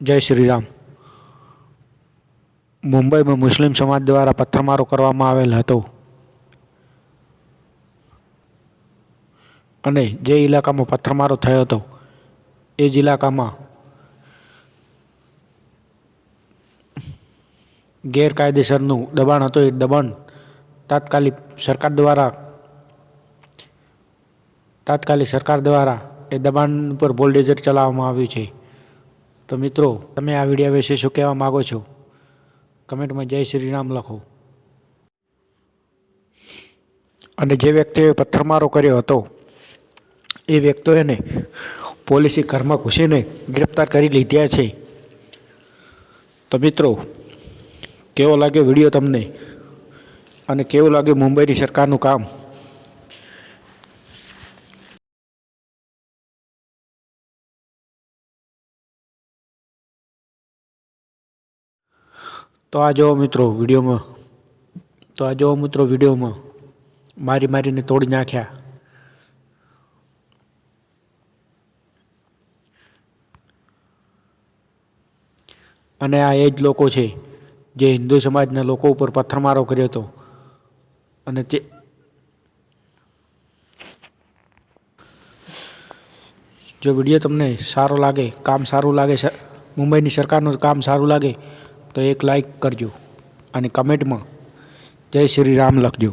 જય શ્રી રામ. મુંબઈમાં મુસ્લિમ સમાજ દ્વારા પથ્થરમારો કરવામાં આવેલ હતો. અને જે ઇલાકામાં પથ્થરમારો થયો હતો, એ જ ઇલાકામાં ગેરકાયદેસરનું દબાણ હતું. એ દબાણ તાત્કાલિક સરકાર દ્વારા, તાત્કાલિક સરકાર દ્વારા એ દબાણ પર બોલડેઝર ચલાવવામાં આવ્યું છે. તો મિત્રો, તમે આ વીડિયો વિશે શું કહેવા માગો છો? કમેન્ટમાં જય શ્રી રામ લખો. અને જે વ્યક્તિએ પથ્થરમારો કર્યો હતો, એ વ્યક્તિઓને પોલીસે ઘરમાં ઘૂસીને ગિરફ્તાર કરી લીધ્યા છે. તો મિત્રો, કેવો લાગ્યો વીડિયો તમને? અને કેવું લાગ્યું મુંબઈની સરકારનું કામ? તો આ જોવો મિત્રો વિડીયોમાં, તો આ જોવો મિત્રો વિડીયોમાં, મારી મારીને તોડી નાખ્યા. અને આ એ જ લોકો છે, જે હિન્દુ સમાજના લોકો ઉપર પથ્થરમારો કર્યો હતો. અને તે જો વીડિયો તમને સારો લાગે, કામ સારું લાગે મુંબઈની સરકારનું કામ સારું લાગે તો એક લાઈક કરજો અને કમેન્ટમાં જય શ્રી રામ લખજો.